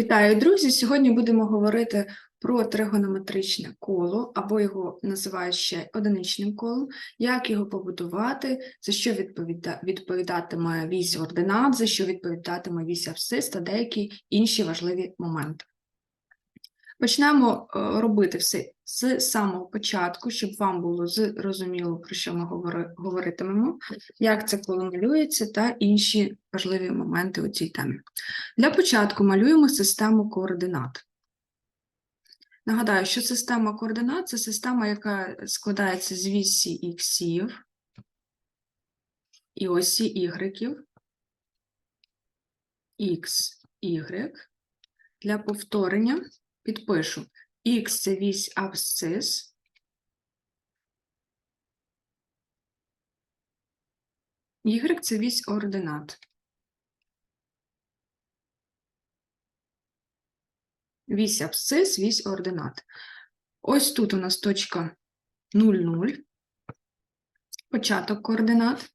Вітаю, друзі! Сьогодні будемо говорити про тригонометричне коло, або його називають ще одиничним колом, як його побудувати, за що відповідатиме вісь ординат, за що відповідатиме вісь абсцис та деякі інші важливі моменти. Почнемо е, робити все з самого початку, щоб вам було зрозуміло, про що ми говоритимемо, як це коло малюється та інші важливі моменти у цій темі. Для початку малюємо систему координат. Нагадаю, що система координат це система, яка складається з вісі іксів і осі ігреків, X, Y. Для повторення підпишу X це вісь абсцис, Y це вісь ординат. Вісь абсцис, вісь ординат. Ось тут у нас точка 0,0, початок координат.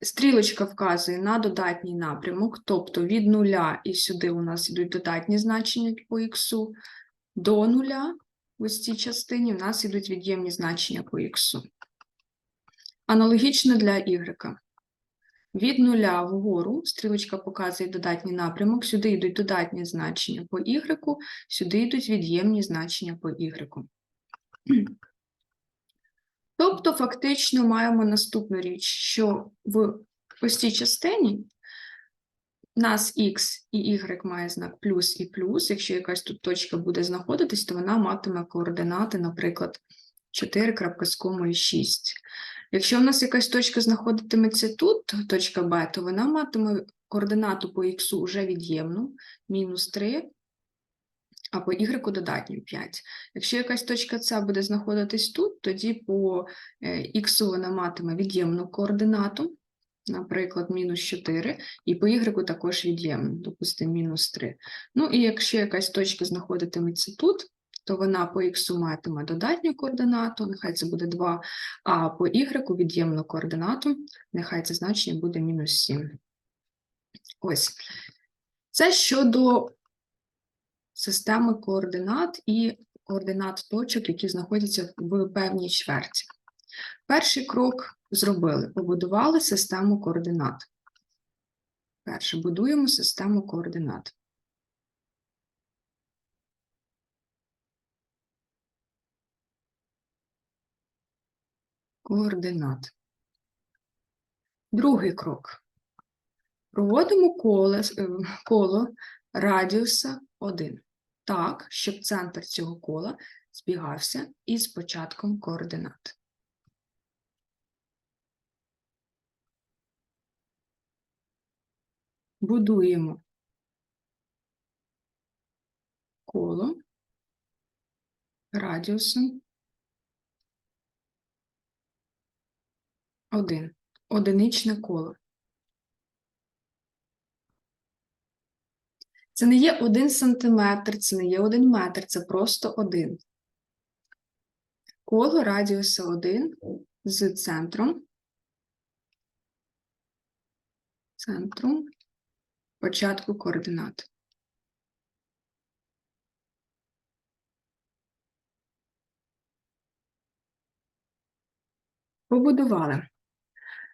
Стрілочка вказує на додатній напрямок, тобто від нуля і сюди у нас йдуть додатні значення по х, до нуля в ось цій частині у нас йдуть від'ємні значення по х. Аналогічно для y. Від нуля вгору стрілочка показує додатній напрямок, сюди йдуть додатні значення по y, сюди йдуть від'ємні значення по y. Тобто, фактично маємо наступну річ, що в ось цій частині у нас x і y має знак плюс і плюс. Якщо якась тут точка буде знаходитись, то вона матиме координати, наприклад, 4 з комою 6. Якщо у нас якась точка знаходитиметься тут, точка Б, то вона матиме координату по х вже від'ємну, мінус 3, а по y додатню 5. Якщо якась точка С буде знаходитись тут, тоді по х е, вона матиме від'ємну координату, наприклад, мінус 4, і по y також від'ємну, допустимо, мінус 3. Ну і якщо якась точка знаходитиметься тут, то вона по х матиме додатню координату, нехай це буде 2, а по y від'ємну координату, нехай це значення буде мінус 7. Ось. Це щодо системи координат і координат точок, які знаходяться в певній чверті. Перший крок зробили: побудували систему координат. Перше, будуємо систему координат. Координат. Другий крок. Проводимо коло, е, коло радіуса 1. Так, щоб центр цього кола збігався із початком координат. Будуємо коло радіусом 1. Одиничне коло. Це не є один сантиметр, це не є один метр, це просто один. Коло радіуса 1 з центром. Центром початку координат. Побудували.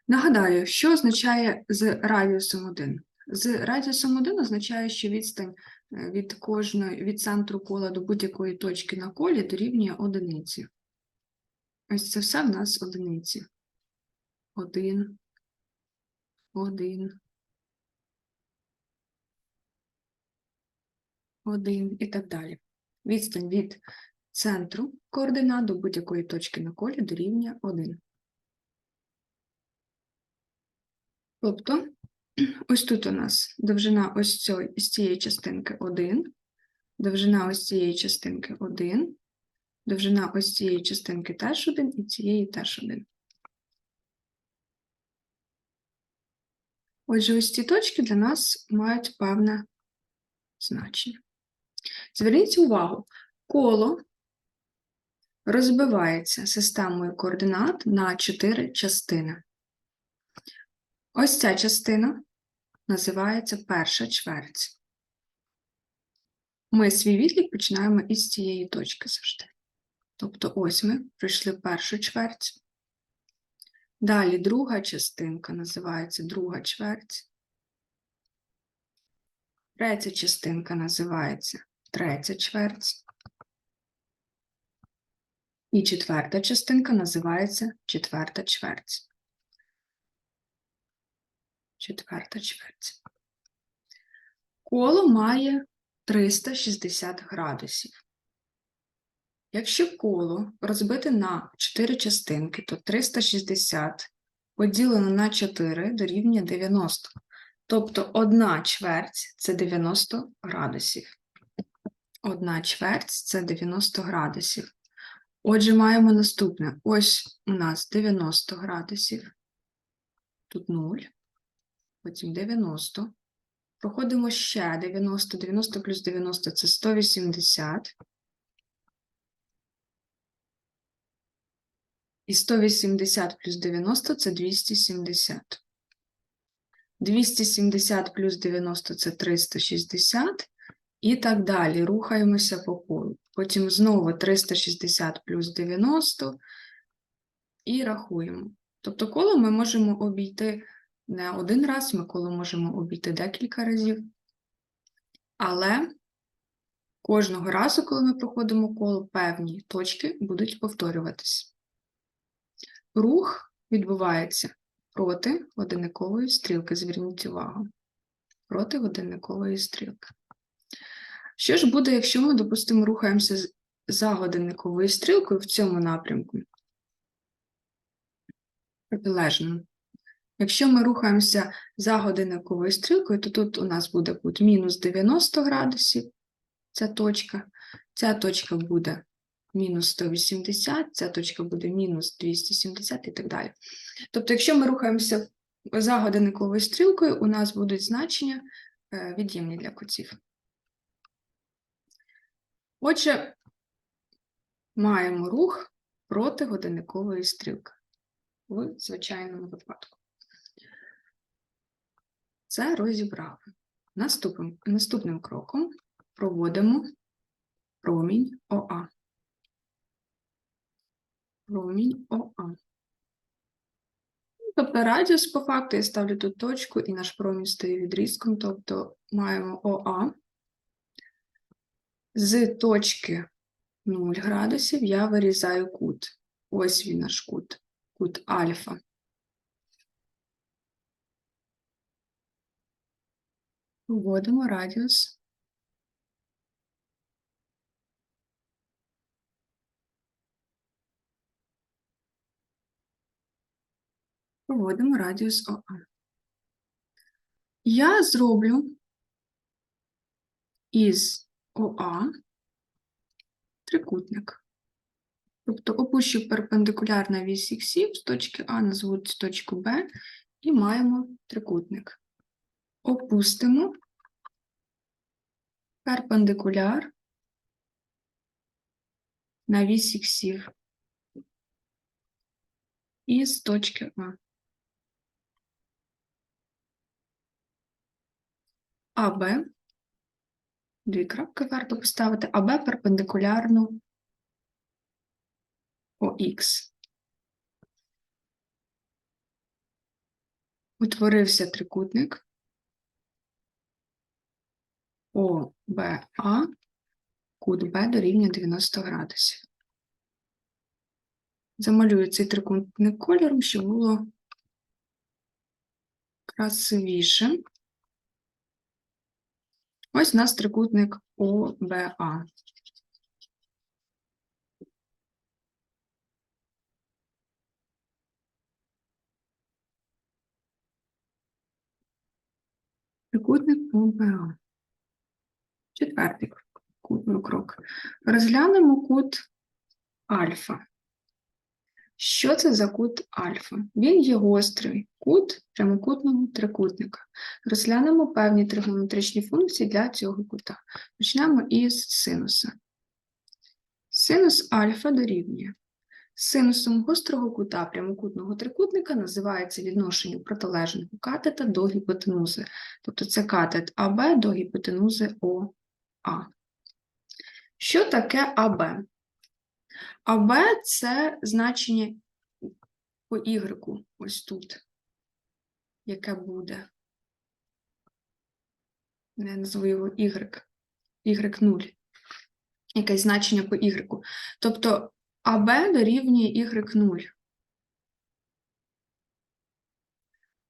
Нагадаю, що означає з радіусом 1? З радіусом 1 означає, що відстань е, від кожної, від центру кола до будь-якої точки на колі дорівнює одиниці. Ось це все в нас одиниці. Один, один, один і так далі. Відстань від центру координат до будь-якої точки на колі дорівнює 1. Тобто, ось тут у нас довжина ось цієї, з цієї частинки 1, довжина ось цієї частинки 1, довжина ось цієї частинки теж 1 і цієї теж 1. Отже, ось ці точки для нас мають певне значення. Зверніть увагу, коло розбивається системою координат на 4 частини. Ось ця частина називається перша чверть. Ми свій відлік починаємо із цієї точки завжди. Тобто ось ми пройшли першу чверть. Далі друга частинка називається друга чверть. Третя частинка називається третя чверть. І четверта частинка називається четверта чверть. Четверта чверть. Коло має 360 градусів. Якщо коло розбите на 4 частинки, то 360 поділено на 4 дорівнює 90. Тобто одна чверть це 90 градусів. Одна чверть це 90 градусів. Отже, маємо наступне. Ось у нас 90 градусів. Тут 0, потім 90. Проходимо ще 90, 90 плюс 90 це 180. І 180 плюс 90 це 270. 270 плюс 90 це 360. І так далі. Рухаємося по колу. Потім знову 360 плюс 90 і рахуємо. Тобто коло ми можемо обійти не один раз, ми коло можемо обійти декілька разів. Але кожного разу, коли ми проходимо коло, певні точки будуть повторюватись. Рух відбувається проти годинникової стрілки. Зверніть увагу. Проти годинникової стрілки. Що ж буде, якщо ми, допустимо, рухаємося за годинниковою стрілкою в цьому напрямку? Протилежному. Якщо ми рухаємося за годинниковою стрілкою, то тут у нас буде мінус 90 градусів, ця точка. Ця точка буде мінус 180, ця точка буде мінус 270 і так далі. Тобто, якщо ми рухаємося за годинниковою стрілкою, у нас будуть значення е, від'ємні для кутів. Отже, маємо рух проти годинникової стрілки в звичайному випадку. Це розібрали. Наступним, наступним кроком проводимо промінь ОА. Промінь ОА. Тобто радіус по факту я ставлю тут точку і наш промінь стає відрізком, тобто маємо ОА. З точки 0 градусів я вирізаю кут. Ось він наш кут, кут альфа. Вводимо радіус. Проводимо радіус ОА. Я зроблю із ОА трикутник. Тобто опущу перпендикулярна вісь іксів з точки А, назву цю точку Б, і маємо трикутник. Опустимо перпендикуляр на вісь іксів із точки А. АБ, дві крапки варто поставити, АБ перпендикулярно ОХ. Утворився трикутник ОБА, кут Б дорівнює 90 градусів. Замалюю цей трикутник кольором, щоб було красивіше. Ось у нас трикутник ОБА. Трикутник ОБА. Четвертий крок. Розглянемо кут альфа. Що це за кут альфа? Він є гострий кут прямокутного трикутника. Розглянемо певні тригонометричні функції для цього кута. Почнемо із синуса. Синус альфа дорівнює. Синусом гострого кута прямокутного трикутника називається відношення протилежного катета до гіпотенузи. Тобто це катет АБ до гіпотенузи ОА. Що таке АБ? АБ це значення по Y, ось тут, яке буде. Я назву його Y, Y0. Якесь значення по Y. Тобто АБ дорівнює Y0.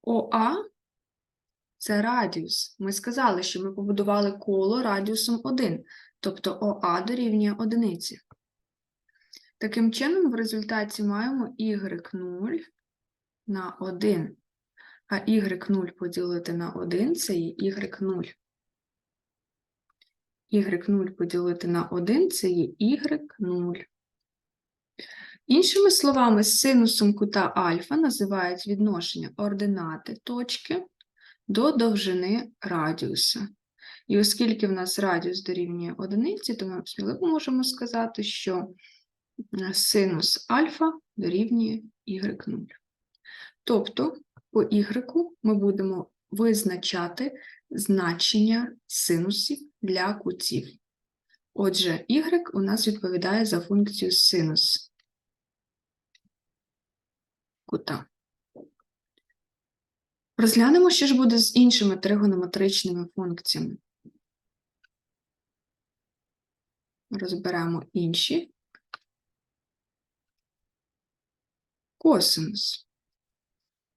ОА це радіус. Ми сказали, що ми побудували коло радіусом 1, тобто ОА дорівнює одиниці. Таким чином, в результаті маємо y0 на 1, а y0 поділити на 1 це є y0. y0 поділити на 1 це є y0. Іншими словами, синусом кута альфа називають відношення ординати точки до довжини радіуса. І оскільки в нас радіус дорівнює одиниці, то ми сміливо можемо сказати, що синус альфа дорівнює y0. Тобто по y ми будемо визначати значення синусів для кутів. Отже, y у нас відповідає за функцію синус кута. Розглянемо, що ж буде з іншими тригонометричними функціями. Розберемо інші. Косинус.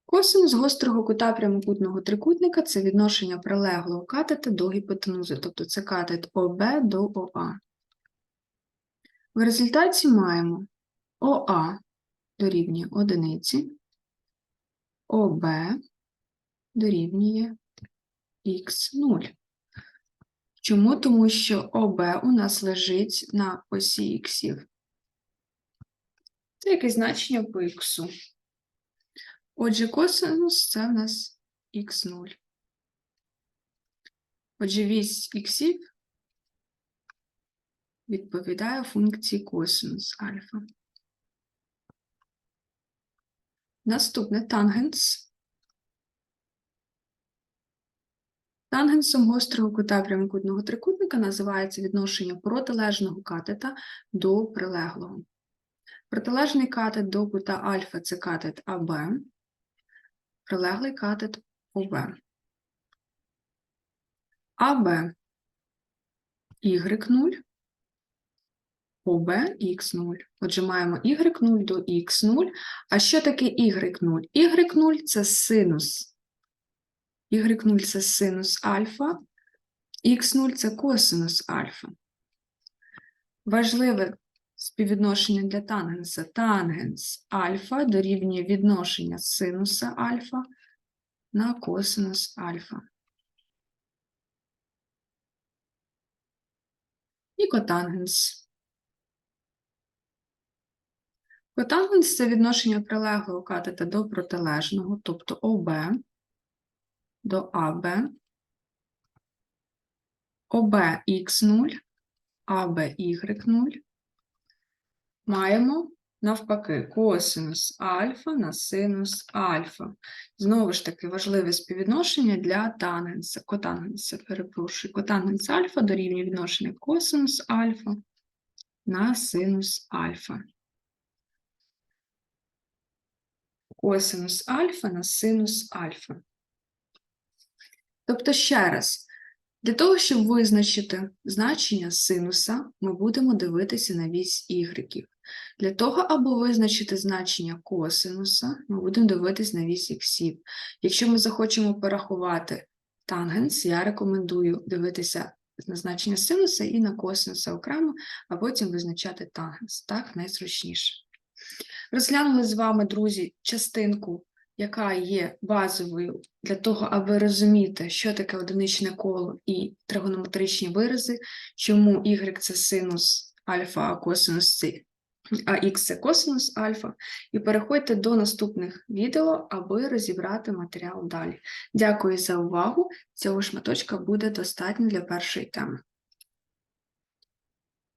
Косинус гострого кута прямокутного трикутника це відношення прилеглого катета до гіпотенузи, тобто це катет ОБ до ОА. В результаті маємо ОА дорівнює одиниці, ОБ дорівнює х0. Чому? Тому що ОБ у нас лежить на осі іксів. Це якесь значення по х. Отже, косинус це в нас х0. Отже, вісь іксів відповідає функції косинус альфа. Наступне тангенс. Тангенсом гострого кута прямокутного трикутника називається відношення протилежного катета до прилеглого. Протилежний катет до кута альфа це катет АБ, прилеглий катет ОБ. АБ Y0, ОБ Х0. Отже, маємо Y0 до Х0. А що таке Y0? Y0 це синус. Y0 це синус альфа, Х0 це косинус альфа. Важливе співвідношення для тангенса. Тангенс альфа дорівнює відношення синуса альфа на косинус альфа. І котангенс. Котангенс – це відношення прилеглого катета до протилежного, тобто ОБ до АБ, ОБ Х0, АБ Y0. Маємо навпаки косинус альфа на синус альфа. Знову ж таки, важливе співвідношення для тангенса, котангенса, перепрошую, котангенс альфа дорівнює відношення косинус альфа на синус альфа. Косинус альфа на синус альфа. Тобто, ще раз, для того, щоб визначити значення синуса, ми будемо дивитися на вісь y. Для того, аби визначити значення косинуса, ми будемо дивитися на вісь іксів. Якщо ми захочемо порахувати тангенс, я рекомендую дивитися на значення синуса і на косинуса окремо, а потім визначати тангенс. Так, найзручніше. Розглянули з вами, друзі, частинку, яка є базовою для того, аби розуміти, що таке одиничне коло і тригонометричні вирази, чому y це синус альфа, а косинус це а х це косинус альфа, і переходьте до наступних відео, аби розібрати матеріал далі. Дякую за увагу! Цього шматочка буде достатньо для першої теми.